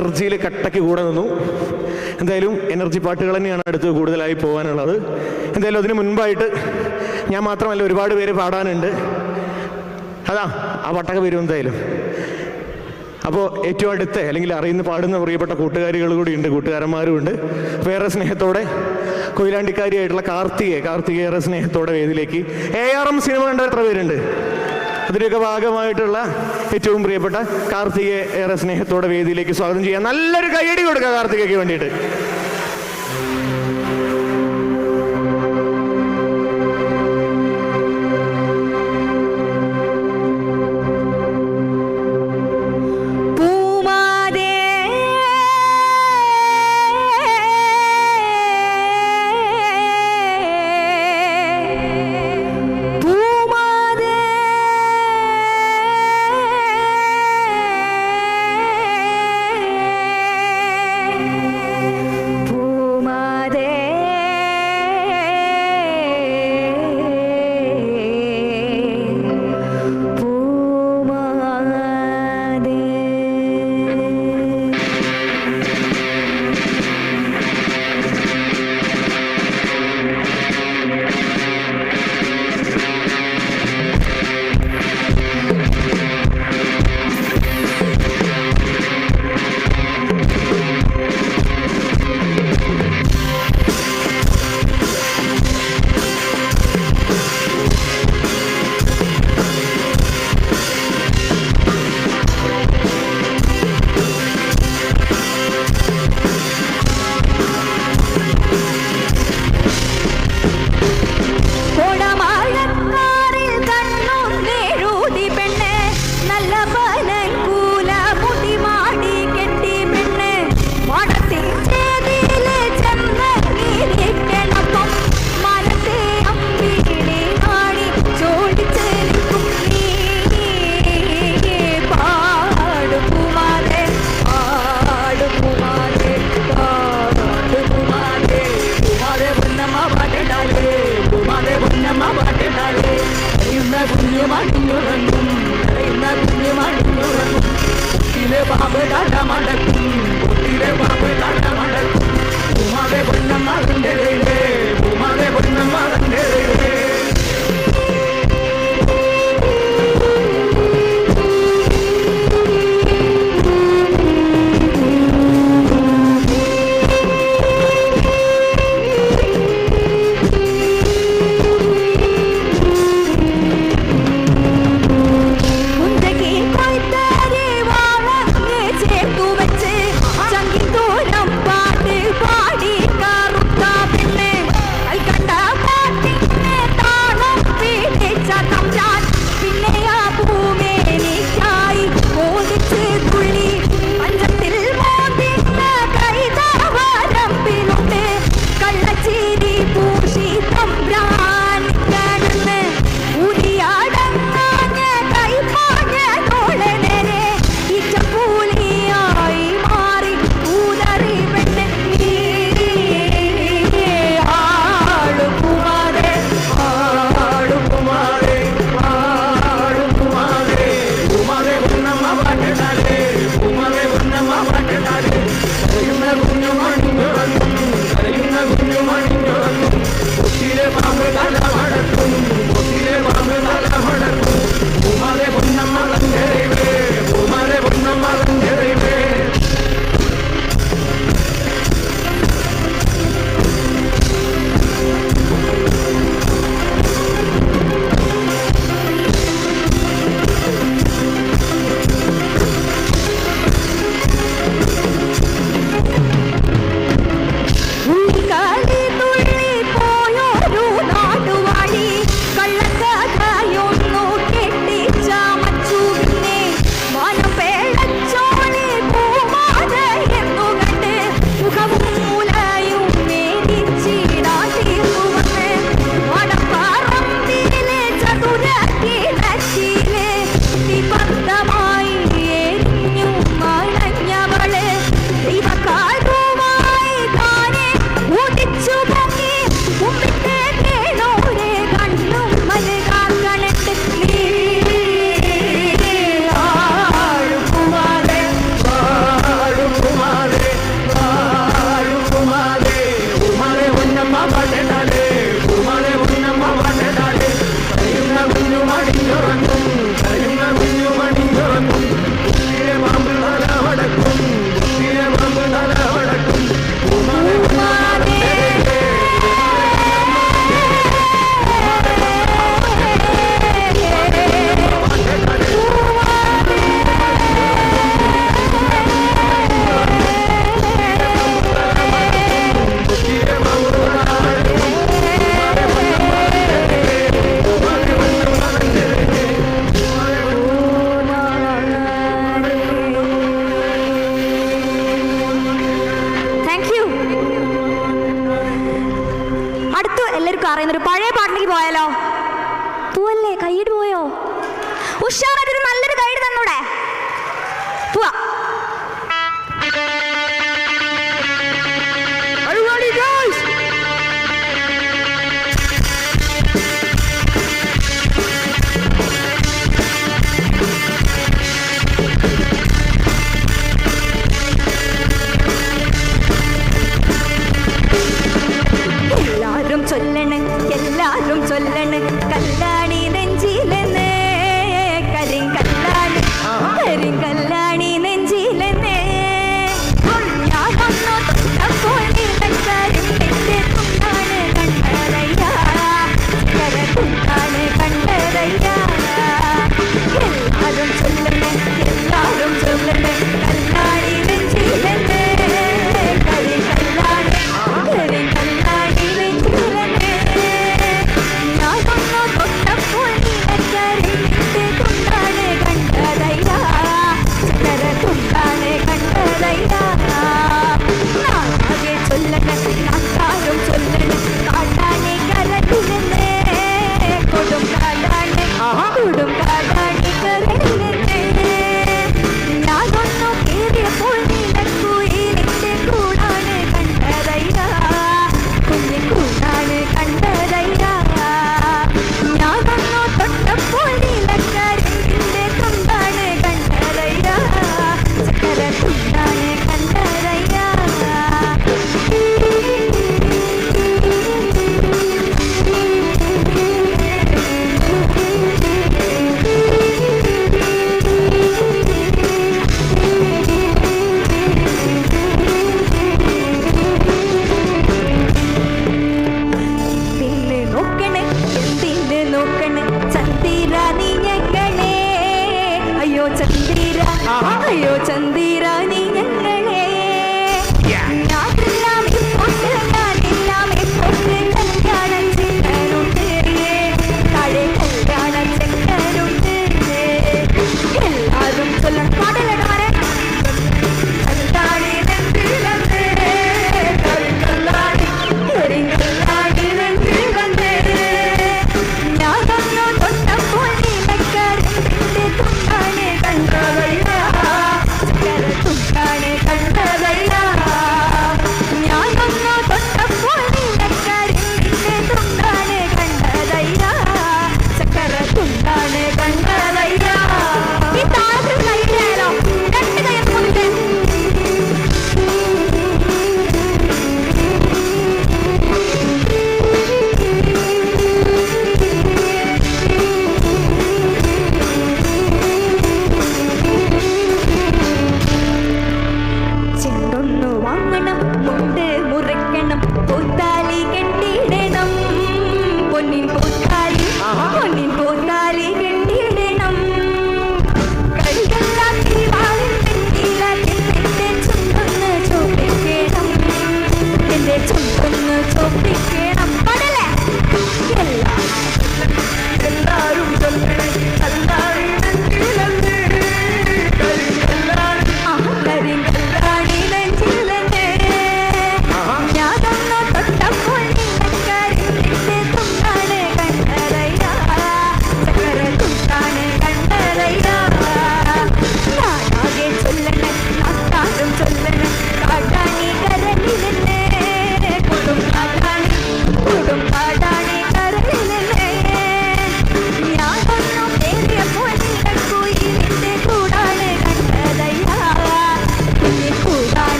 എനർജിയിൽ കട്ടയ്ക്ക് കൂടെ നിന്നു. എന്തായാലും എനർജി പാട്ടുകൾ തന്നെയാണ് അടുത്ത് കൂടുതലായി പോകാനുള്ളത്. എന്തായാലും അതിന് മുൻപായിട്ട് ഞാൻ മാത്രമല്ല ഒരുപാട് പേര് പാടാനുണ്ട്. അതാ ആ പട്ടൊക്കെ വരും എന്തായാലും. അപ്പോൾ ഏറ്റവും അടുത്ത അല്ലെങ്കിൽ അറിയുന്ന പാടുന്ന പ്രിയപ്പെട്ട കൂട്ടുകാരികൾ കൂടി ഉണ്ട് കൂട്ടുകാരന്മാരും ഉണ്ട്. വേറെ സ്നേഹത്തോടെ കൊയിലാണ്ടിക്കാരിയായിട്ടുള്ള കാർത്തികയെ കാർത്തികയേറെ സ്നേഹത്തോടെ വേദിയിലേക്ക്. എ ആർ എം സിനിമ കണ്ട എത്ര പേരുണ്ട്? അതിന്റെയൊക്കെ ഭാഗമായിട്ടുള്ള ഏറ്റവും പ്രിയപ്പെട്ട കാർത്തികയെ ഏറെ സ്നേഹത്തോടെ വേദിയിലേക്ക് സ്വാഗതം ചെയ്യാം നല്ലൊരു കൈയടി കൊടുക്കുക കാർത്തികയ്ക്ക് വേണ്ടിയിട്ട്.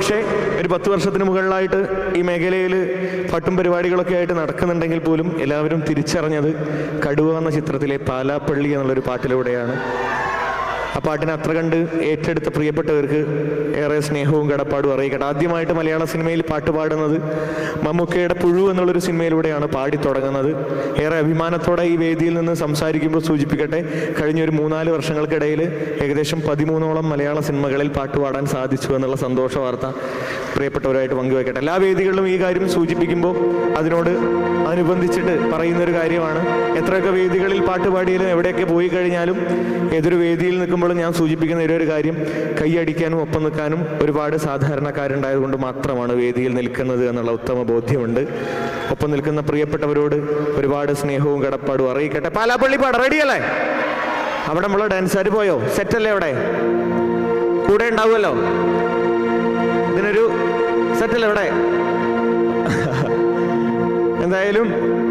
ഒരുപക്ഷെ ഒരു പത്ത് വർഷത്തിന് മുകളിലായിട്ട് ഈ മേഖലയിൽ പട്ടും പരിപാടികളൊക്കെ ആയിട്ട് നടക്കുന്നുണ്ടെങ്കിൽ പോലും എല്ലാവരും തിരിച്ചറിഞ്ഞത് കടുവ എന്ന ചിത്രത്തിലെ പാലാപ്പള്ളി എന്നുള്ളൊരു പാട്ടിലൂടെയാണ്. ആ പാട്ടിനെ അത്ര കണ്ട് ഏറ്റെടുത്ത പ്രിയപ്പെട്ടവർക്ക് ഏറെ സ്നേഹവും കടപ്പാടും അറിയിക്കട്ടെ. ആദ്യമായിട്ട് മലയാള സിനിമയിൽ പാട്ട് പാടുന്നത് മമ്മൂക്കയുടെ പുഴു എന്നുള്ളൊരു സിനിമയിലൂടെയാണ് പാടി തുടങ്ങുന്നത്. ഏറെ അഭിമാനത്തോടെ ഈ വേദിയിൽ നിന്ന് സംസാരിക്കുമ്പോൾ സൂചിപ്പിക്കട്ടെ കഴിഞ്ഞ ഒരു മൂന്നാൽ വർഷങ്ങൾക്കിടയിൽ ഏകദേശം പതിമൂന്നോളം മലയാള സിനിമകളിൽ പാട്ട് പാടാൻ സാധിച്ചു എന്നുള്ള സന്തോഷ വാർത്ത പ്രിയപ്പെട്ടവരായിട്ട് പങ്കുവെക്കട്ടെ. എല്ലാ വേദികളിലും ഈ കാര്യം സൂചിപ്പിക്കുമ്പോൾ അതിനോട് അനുബന്ധിച്ചിട്ട് പറയുന്ന ഒരു കാര്യമാണ് എത്രയൊക്കെ വേദികളിൽ പാട്ട് പാടിയാലും എവിടെയൊക്കെ പോയി കഴിഞ്ഞാലും ഏതൊരു വേദിയിൽ നിൽക്കുമ്പോഴും ഞാൻ സൂചിപ്പിക്കുന്ന ഒരു കാര്യം. കൈയടിക്കാനും ഒപ്പം നിൽക്കാനും ഒരുപാട് സാധാരണക്കാരുണ്ടായതുകൊണ്ട് മാത്രമാണ് വേദിയിൽ നിൽക്കുന്നത് എന്നുള്ള ഉത്തമ ബോധ്യമുണ്ട്. ഒപ്പം നിൽക്കുന്ന പ്രിയപ്പെട്ടവരോട് ഒരുപാട് സ്നേഹവും കടപ്പാടും അറിയിക്കട്ടെ. പാലാപ്പള്ളിപ്പാട് പാട. റെഡിയല്ലേ അവിടെ നമ്മളെ ഡാൻസുകാർ പോയോ? സെറ്റല്ലേ അവിടെ? കൂടെ ഉണ്ടാവുമല്ലോ? ഇതിനൊരു സെറ്റല്ലേ അവിടെ? എന്തായാലും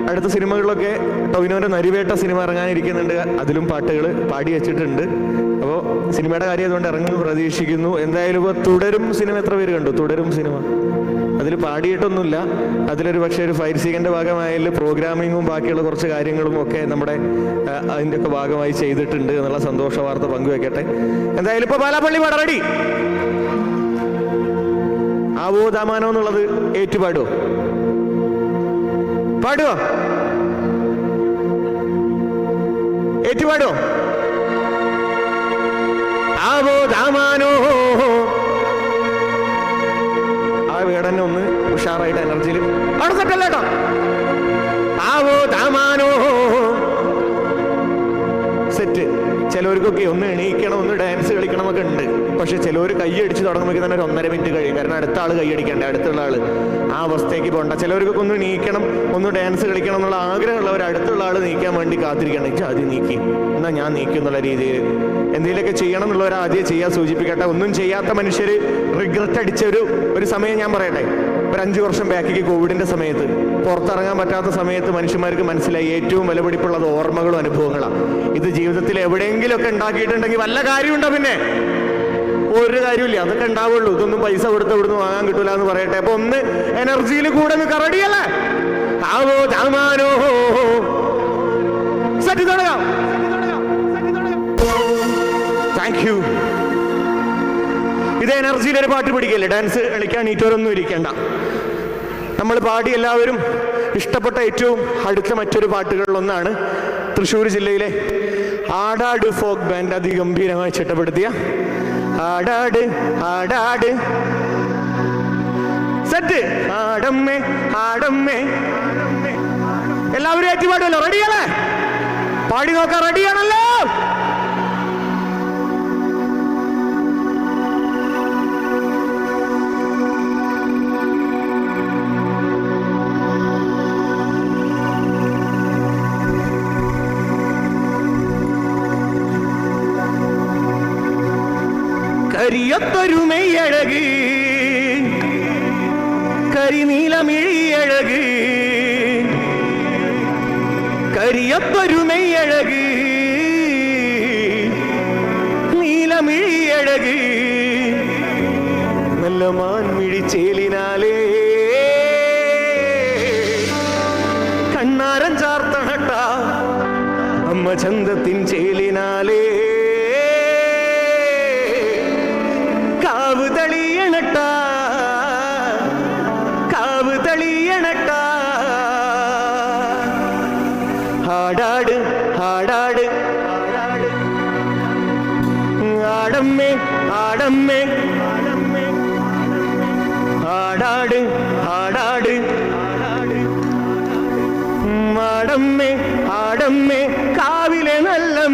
അടുത്ത സിനിമകളിലൊക്കെ ടൊവിനോന്റെ നരിവേട്ട സിനിമ ഇറങ്ങാനിരിക്കുന്നുണ്ട്. അതിലും പാട്ടുകൾ പാടി വെച്ചിട്ടുണ്ട്. സിനിമയുടെ കാര്യം അതുകൊണ്ട് പ്രതീക്ഷിക്കുന്നു. എന്തായാലും ഇപ്പോൾ തുടരും സിനിമ. എത്ര പേര് കണ്ടു? തുടരും സിനിമ. അതിൽ പാടിയിട്ടൊന്നുമില്ല. അതിലൊരു പക്ഷേ ഒരു ഫയർ സീഗന്റെ ഭാഗമായാലും പ്രോഗ്രാമിങ്ങും ബാക്കിയുള്ള കുറച്ച് കാര്യങ്ങളും ഒക്കെ നമ്മുടെ അതിന്റെയൊക്കെ ഭാഗമായി ചെയ്തിട്ടുണ്ട് എന്നുള്ള സന്തോഷ വാർത്ത പങ്കുവെക്കട്ടെ. എന്തായാലും ഇപ്പൊ പാലാപ്പള്ളി പടറടി ആവോ ദാമാനോ എന്നുള്ളത് ഏറ്റുപാടുവോ പാടുവോ? ഏറ്റുപാടുവോ ആവോ രാമാനോ ആ വീടന്നെ ഒന്ന് ഉഷാറായിട്ട് എനർജിയിൽ അവിടെ സെറ്റല്ല കേട്ടോ ആവോ ദാമാനോ? സെറ്റ് ചിലവർക്കൊക്കെ ഒന്ന് എണീക്കണം ഒന്ന് ഡാൻസ് കളിക്കണം ഉണ്ട്. പക്ഷെ ചിലവർ കൈയടിച്ച് തുടങ്ങുമ്പോൾ തന്നെ ഒരു ഒന്നര മിനിറ്റ് കഴിയും. കാരണം അടുത്ത ആൾ കൈയടിക്കണ്ടേ അടുത്തുള്ള ആൾ ആ അവസ്ഥയ്ക്ക് പോകണ്ട ചിലവർക്കൊക്കെ ഒന്ന് നീക്കണം ഒന്ന് ഡാൻസ് കളിക്കണം എന്നുള്ള ആഗ്രഹമുള്ളവർ അടുത്തുള്ള ആൾ നീക്കാൻ വേണ്ടി കാത്തിരിക്കണം എനിക്ക് ആദ്യം നീക്കി. എന്നാൽ ഞാൻ നീക്കും എന്നുള്ള രീതിയിൽ. എന്തെങ്കിലുമൊക്കെ ചെയ്യണം എന്നുള്ളവർ ആദ്യം ചെയ്യാൻ സൂചിപ്പിക്കട്ടെ. ഒന്നും ചെയ്യാത്ത മനുഷ്യർ റിഗ്രറ്റ് അടിച്ച ഒരു ഒരു സമയം ഞാൻ പറയട്ടെ. ഒരു അഞ്ച് വർഷം ബാക്കിക്ക് കോവിഡിന്റെ സമയത്ത്. പുറത്തിറങ്ങാൻ പറ്റാത്ത സമയത്ത് മനുഷ്യന്മാർക്ക് മനസ്സിലായി. ഏറ്റവും വിലപിടിപ്പുള്ളത് ഓർമ്മകളും അനുഭവങ്ങളാണ് ഇത് ജീവിതത്തിൽ എവിടെയെങ്കിലുമൊക്കെ ഉണ്ടാക്കിയിട്ടുണ്ടെങ്കിൽ വല്ല കാര്യമുണ്ടോ പിന്നെ? ഒരു കാര്യമില്ല അതൊക്കെ ഉണ്ടാവുള്ളൂ. ഇതൊന്നും പൈസ കൊടുത്ത് ഇവിടുന്ന് വാങ്ങാൻ കിട്ടൂല എന്ന് പറയട്ടെ. അപ്പൊ ഒന്ന് എനർജിയിൽ കൂടെ കറടിയല്ലേ? റെഡിയല്ലേ ആവോ ജാമാനോ സറ്റി തുടങ്ങാം. താങ്ക് യു ഇത് എനർജിയിൽ ഒരു പാട്ട് പിടിക്കല്ലേ? ഡാൻസ് കളിക്കാൻ ഈറ്റോരൊന്നും ഇരിക്കേണ്ട. നമ്മൾ പാടി എല്ലാവരും ഇഷ്ടപ്പെട്ട ഏറ്റവും അടുത്ത മറ്റൊരു പാട്ടുകളിലൊന്നാണ് തൃശ്ശൂർ ജില്ലയിലെ ആടാട് ഫോക്ക് ബാൻഡ് അതിഗംഭീരമായി ചിട്ടപ്പെടുത്തിയ ആടാട് ആടാട് സെറ്റ് ആടമ്മേ ആടമ്മേ എല്ലാവരും ഏറ്റുപാടുമല്ലോ റെഡിയല്ലേ പാടി നോക്കാൻ റെഡിയാണല്ലോ കരിയൊത്തൊരുമയഴക് കരിനീലമിഴിയഴക്. കരിയൊത്തൊരുമയഴക് നീലമിഴിയഴക്. നല്ല മാൻമിഴി ചേലിനാലേ. കണ്ണാരൻ ചാർത്തണട്ട. അമ്മ ചന്തത്തിൻ ചേലിനാലേ.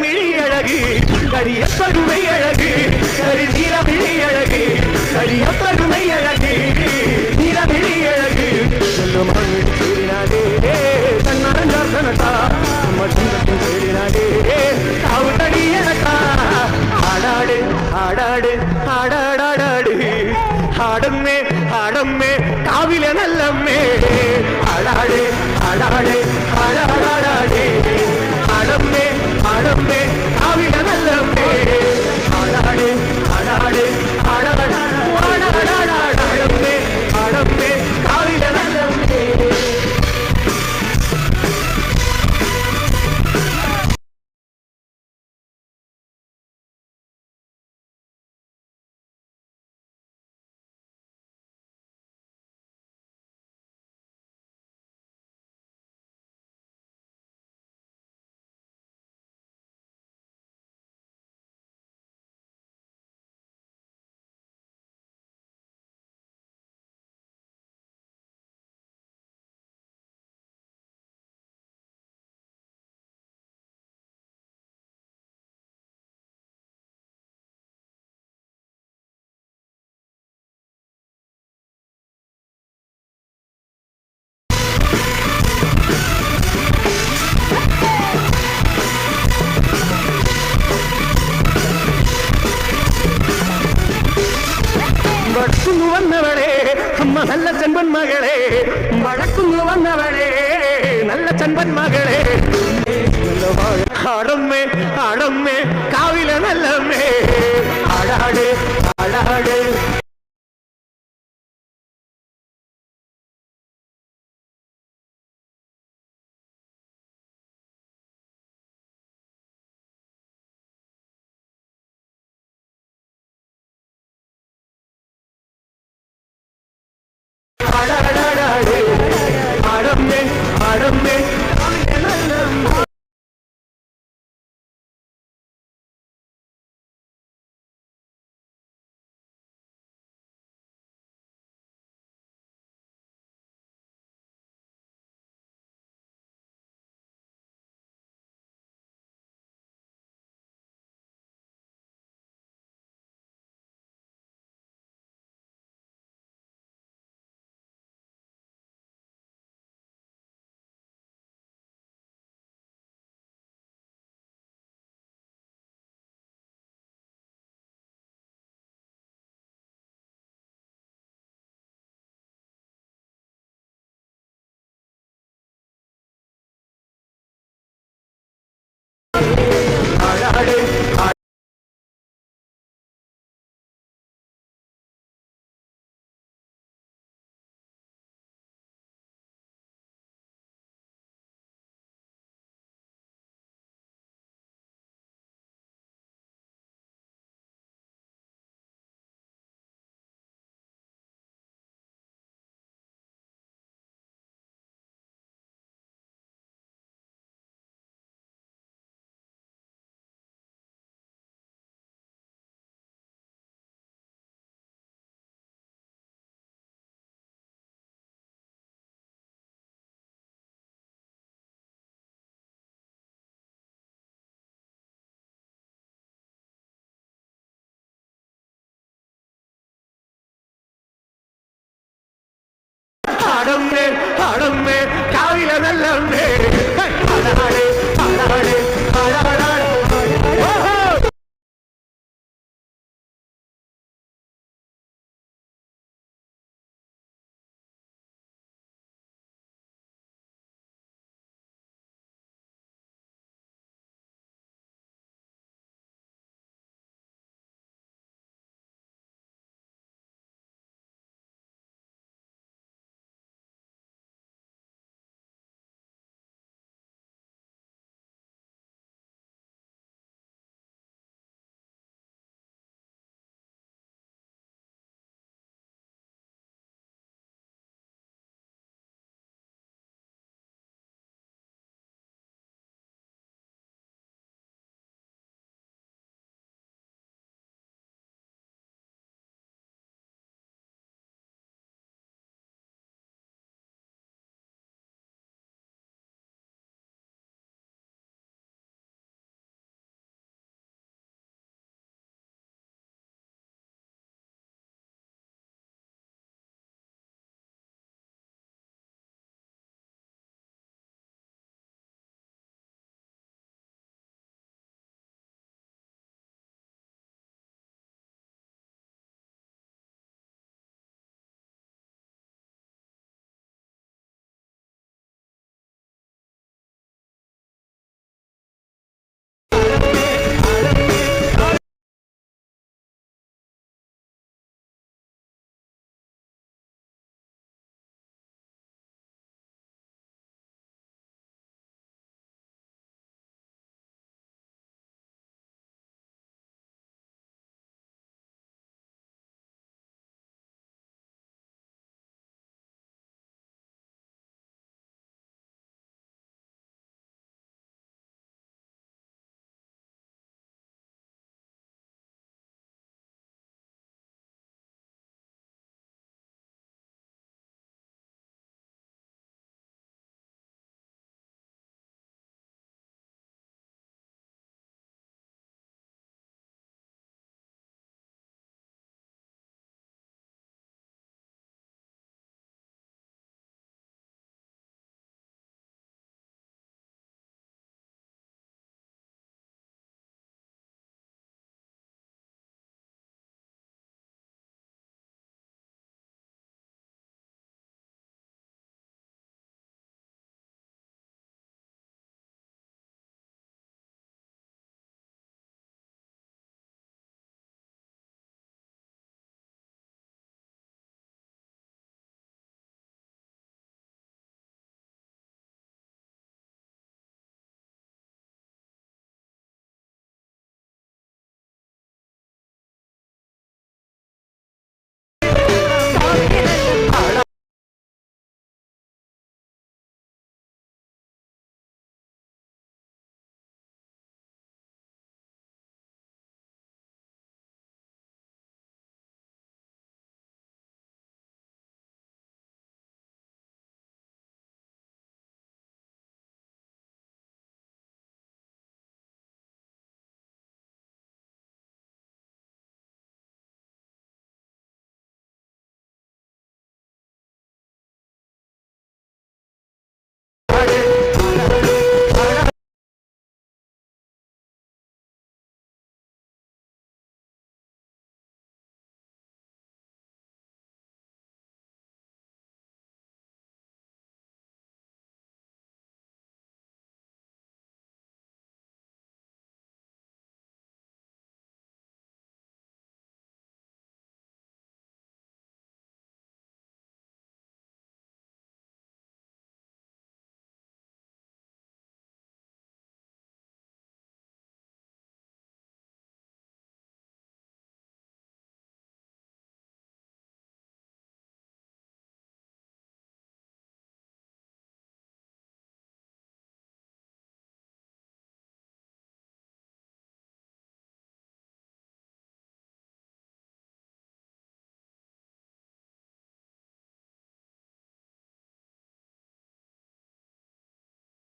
நீலமிழி அழகு கரிய பருமை அழகு கரி நீலமிழி அழகு கரிய பருமை அழகு നല്ല ചെമ്പൻ മകളെ അടമ്മേ അടമ്മേ കാവിലെ നല്ലമ്മേ. അടാടേ അടാടേ